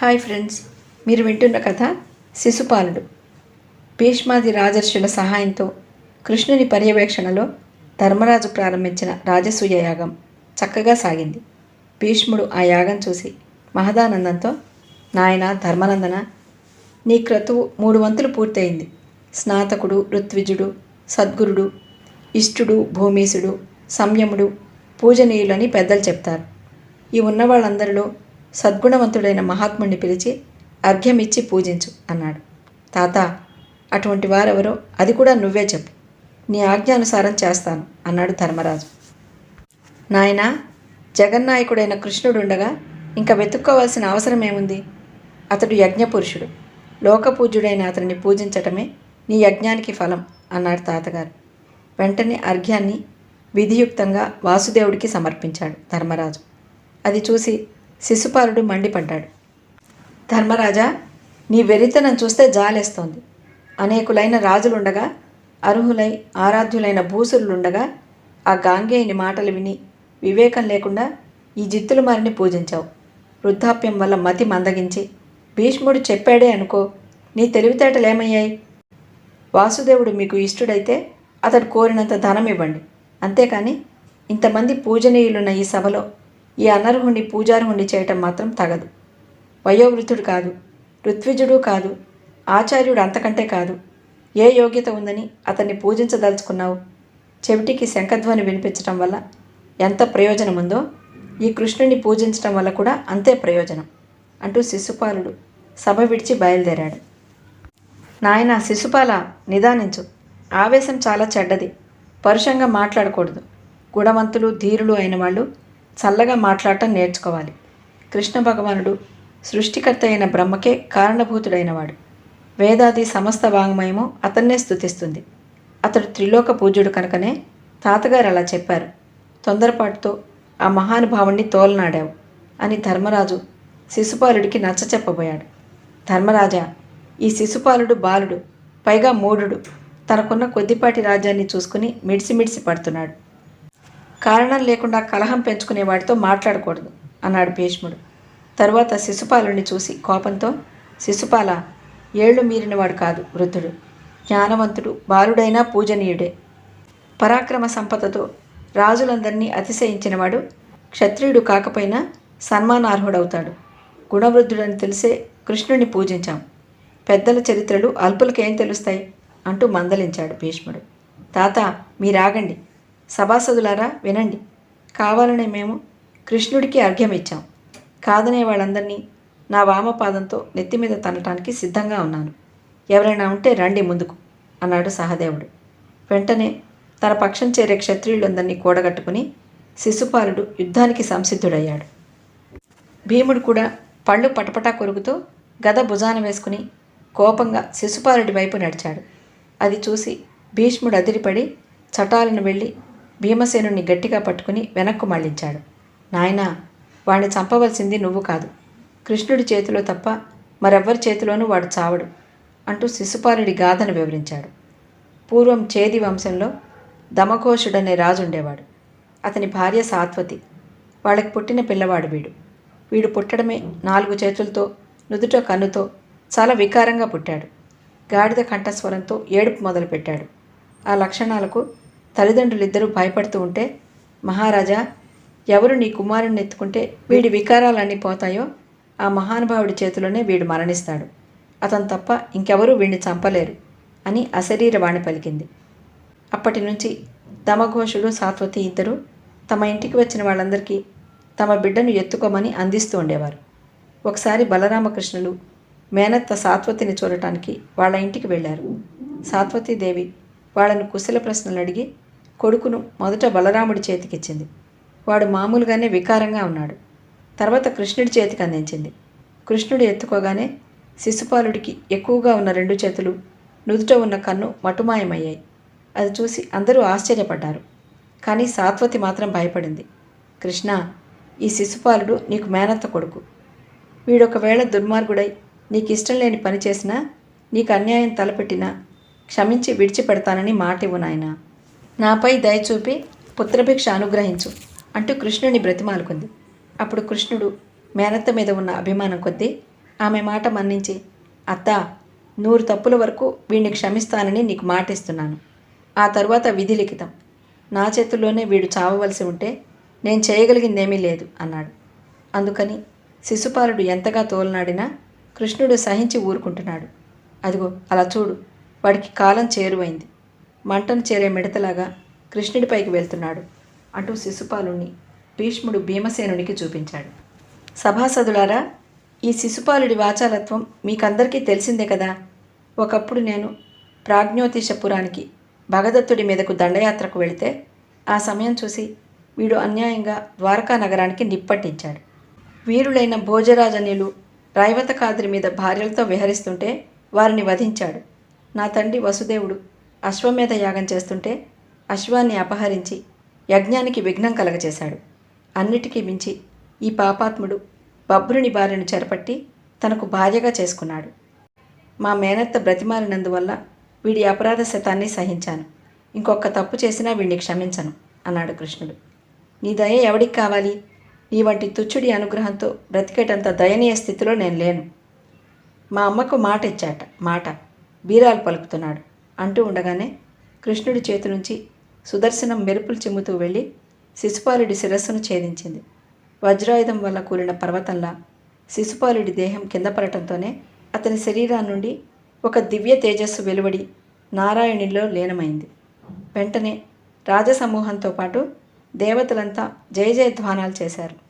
Hi friends మీరు వింటున్న కథ శిశుపాలుడు. భీష్మాది రాజర్షుల సహాయంతో కృష్ణుని పర్యవేక్షణలో ధర్మరాజు ప్రారంభించిన రాజసూయ యాగం చక్కగా సాగింది. భీష్ముడు ఆ యాగం చూసి మహదానందంతో నాయన ధర్మనందన? నీ క్రతువు మూడు వంతులు పూర్తయింది. స్నాతకుడు ఋత్విజుడు సద్గురుడు ఇష్టుడు భూమీసుడు సంయముడు పూజనీయులని పెద్దలు చెప్తారు. ఈ ఉన్న వాళ్ళందరిలో సద్గుణవంతుడైన మహాత్ముడిని పిలిచి అర్ఘ్యమిచ్చి పూజించు అన్నాడు. తాత అటువంటి వారెవరో అది కూడా నువ్వే చెప్పు. నీ ఆజ్ఞానుసారం చేస్తాను అన్నాడు ధర్మరాజు. నాయనా జగన్నాయకుడైన కృష్ణుడుండగా ఇంకా వెతుక్కోవాల్సిన అవసరం ఏముంది అతడు యజ్ఞపురుషుడు. లోకపూజ్యుడైన అతనిని పూజించటమే నీ యజ్ఞానికి ఫలం అన్నాడు తాతగారు. వెంటనే అర్ఘ్యాన్ని విధియుక్తంగా వాసుదేవుడికి సమర్పించాడు ధర్మరాజు. అది చూసి శిశుపాలుడు మండిపడ్డాడు. ధర్మరాజా నీ వెరితనం చూస్తే జాలేస్తోంది. అనేకులైన రాజులుండగా అర్హులై ఆరాధ్యులైన భూసురులుండగా ఆ గాంగేయుని మాటలు విని వివేకం లేకుండా ఈ జిత్తులు మారిని పూజించావు. వృద్ధాప్యం వల్ల మతి మందగించి భీష్ముడు చెప్పాడే అనుకో నీ తెలివితేటలేమయ్యాయి? వాసుదేవుడు మీకు ఇష్టుడైతే అతడు కోరినంత ధనం ఇవ్వండి అంతేకాని ఇంతమంది పూజనీయులున్న ఈ సభలో ఈ అనర్హుణ్ణి పూజార్హుణ్ణి చేయటం మాత్రం తగదు. వయోవృద్ధుడు కాదు ఋత్విజుడు కాదు ఆచార్యుడు అంతకంటే కాదు. ఏ యోగ్యత ఉందని అతన్ని పూజించదలుచుకున్నావు? చెవిటికి శంఖధ్వని వినిపించటం వల్ల ఎంత ప్రయోజనం ఉందో ఈ కృష్ణుని పూజించటం వల్ల కూడా అంతే ప్రయోజనం అంటూ శిశుపాలుడు సభ విడిచి బయలుదేరాడు. నాయన శిశుపాల నిదానించు. ఆవేశం చాలా చెడ్డది. పరుషంగా మాట్లాడకూడదు. గుణవంతులు ధీరులు అయిన వాళ్ళు చల్లగా మాట్లాడటం నేర్చుకోవాలి. కృష్ణ భగవానుడు సృష్టికర్త అయిన బ్రహ్మకే కారణభూతుడైనవాడు. వేదాది సమస్త వాంగ్మయము అతన్నే స్థుతిస్తుంది అతడు త్రిలోక పూజ్యుడు కనుకనే తాతగారు అలా చెప్పారు. తొందరపాటుతో ఆ మహానుభావుణ్ణి తోలనాడావు అని ధర్మరాజు శిశుపాలుడికి నచ్చ చెప్పబోయాడు. ధర్మరాజా ఈ శిశుపాలుడు బాలుడు పైగా మూఢుడు. తనకున్న కొద్దిపాటి రాజ్యాన్ని చూసుకుని మిడిసి మిడిసి పడుతున్నాడు. కారణం లేకుండా కలహం పెంచుకునే వాడితో మాట్లాడకూడదు అన్నాడు భీష్ముడు. తరువాత శిశుపాలుని చూసి కోపంతో శిశుపాల ఏళ్ళు మీరినవాడు కాదు వృద్ధుడు. జ్ఞానవంతుడు బాలుడైనా పూజనీయుడే. పరాక్రమ సంపదతో రాజులందరినీ అతిశయించినవాడు క్షత్రియుడు కాకపోయినా సన్మానార్హుడవుతాడు. గుణవృద్ధుడని తెలిసే కృష్ణుడిని పూజించాం. పెద్దల చరిత్రలు అల్పులకేం తెలుస్తాయి? అంటూ మందలించాడు భీష్ముడు. తాత మీరాగండి. సభాసదులారా వినండి. కావాలనే మేము కృష్ణుడికి అర్ఘ్యం ఇచ్చాం. కాదనే వాళ్ళందరినీ నా వామపాదంతో నెత్తి మీద తనటానికి సిద్ధంగా ఉన్నాను. ఎవరైనా ఉంటే రండి ముందుకు అన్నాడు సహదేవుడు. వెంటనే తన పక్షం చేరే క్షత్రియులందరినీ కూడగట్టుకుని శిశుపాలుడు యుద్ధానికి సంసిద్ధుడయ్యాడు. భీముడు కూడా పళ్ళు పటపటా కొరుకుతూ గద భుజాన వేసుకుని కోపంగా శిశుపాలుడి వైపు నడిచాడు. అది చూసి భీష్ముడు అదిరిపడి చటాలను వెళ్ళి భీమసేనుని గట్టిగా పట్టుకుని వెనక్కు మళ్ళించాడు నాయనా వాణ్ణి చంపవలసింది నువ్వు కాదు. కృష్ణుడి చేతిలో తప్ప మరెవ్వరి చేతిలోనూ వాడు చావడు అంటూ శిశుపాలుడి గాథను వివరించాడు. పూర్వం చేది వంశంలో దమఘోషుడనే రాజుండేవాడు. అతని భార్య సాత్వతి. వాళ్ళకి పుట్టిన పిల్లవాడు వీడు. వీడు పుట్టడమే నాలుగు చేతులతో నుదుట కన్నుతో చాలా వికారంగా పుట్టాడు. గాడిద కంఠస్వరంతో ఏడుపు మొదలుపెట్టాడు. ఆ లక్షణాలకు తల్లిదండ్రులిద్దరూ భయపడుతూ ఉంటే మహారాజా ఎవరు నీ కుమారుణ్ణి ఎత్తుకుంటే వీడి వికారాలన్నీ పోతాయో ఆ మహానుభావుడి చేతిలోనే వీడు మరణిస్తాడు. అతను తప్ప ఇంకెవరూ వీడిని చంపలేరు అని అశరీరవాణి పలికింది. అప్పటి నుంచి దమఘోషుడు సాత్వతి ఇద్దరు తమ ఇంటికి వచ్చిన వాళ్ళందరికీ తమ బిడ్డను ఎత్తుకోమని అందిస్తూ ఉండేవారు. ఒకసారి బలరామకృష్ణులు మేనత్త సాత్వతిని చూడటానికి వాళ్ళ ఇంటికి వెళ్ళారు. సాత్వతీదేవి వాళ్ళను కుశల ప్రశ్నలు అడిగి కొడుకును మొదట బలరాముడి చేతికిచ్చింది. వాడు మామూలుగానే వికారంగా ఉన్నాడు. తర్వాత కృష్ణుడి చేతికి అందించింది. కృష్ణుడు ఎత్తుకోగానే శిశుపాలుడికి ఎక్కువగా ఉన్న రెండు చేతులు నుదుట ఉన్న కన్ను మటుమాయమయ్యాయి. అది చూసి అందరూ ఆశ్చర్యపడ్డారు. కానీ సాత్వతి మాత్రం భయపడింది. కృష్ణ ఈ శిశుపాలుడు నీకు మేనత్త కొడుకు. వీడొకవేళ దుర్మార్గుడై నీకు ఇష్టం లేని పని చేసినా నీకు అన్యాయం తలపెట్టినా క్షమించి విడిచిపెడతానని మాటివ్వు నాయనా. నాపై దయచూపి పుత్రభిక్ష అనుగ్రహించు అంటూ కృష్ణుని బ్రతిమాలుకుంది అప్పుడు కృష్ణుడు మేనత్త మీద ఉన్న అభిమానం కొద్దీ ఆమె మాట మన్నించి అత్తా నూరు తప్పుల వరకు వీడిని క్షమిస్తానని నీకు మాటిస్తున్నాను. ఆ తరువాత విధి లిఖితం. నా చేతుల్లోనే వీడు చావవలసి ఉంటే నేను చేయగలిగిందేమీ లేదు అన్నాడు. అందుకని శిశుపాలుడు ఎంతగా తోలనాడినా కృష్ణుడు సహించి ఊరుకుంటున్నాడు. అదిగో అలా చూడు వాడికి కాలం చేరువైంది. మంటను చేరే మిడతలాగా కృష్ణుడిపైకి వెళ్తున్నాడు. అంటూ శిశుపాలుణ్ణి భీష్ముడు భీమసేనునికి చూపించాడు. సభాసదులారా ఈ శిశుపాలుడి వాచాలత్వం మీకందరికీ తెలిసిందే కదా. ఒకప్పుడు నేను ప్రాజ్ఞోతిషపురానికి భగదత్తుడి మీదకు దండయాత్రకు వెళితే ఆ సమయం చూసి వీడు అన్యాయంగా ద్వారకా నగరానికి నిప్పట్టించాడు. వీరులైన భోజరాజన్యులు రైవత కాదిరి మీద భార్యలతో విహరిస్తుంటే వారిని వధించాడు. నా తండ్రి వసుదేవుడు అశ్వమేధ యాగం చేస్తుంటే అశ్వాన్ని అపహరించి యజ్ఞానికి విఘ్నం కలగజేశాడు. అన్నిటికీ మించి ఈ పాపాత్ముడు బబ్రుని భార్యను చెరపట్టి తనకు భార్యగా చేసుకున్నాడు. మా మేనత్త బ్రతిమాలినందువల్ల వీడి అపరాధ శతాన్ని సహించాను. ఇంకొక తప్పు చేసినా వీడిని క్షమించను అన్నాడు కృష్ణుడు. నీ దయ ఎవడికి కావాలి? నీ వంటి తుచ్చుడి అనుగ్రహంతో బ్రతికేటంత దయనీయ స్థితిలో నేను లేను. మా అమ్మకు మాట ఇచ్చాట మాట. బీరాలు పలుకుతున్నాడు. అంటూ ఉండగానే కృష్ణుడి చేతి నుంచి సుదర్శనం మెరుపులు చిమ్ముతూ వెళ్ళి శిశుపాలుడి శిరస్సును ఛేదించింది. వజ్రాయుధం వల్ల కూలిన పర్వతంలా శిశుపాలుడి దేహం కింద పడటంతోనే అతని శరీరం నుండి ఒక దివ్య తేజస్సు వెలువడి నారాయణునిలో లీనమైంది. వెంటనే రాజసమూహంతో పాటు దేవతలంతా జయ జయధ్వానాలు చేశారు.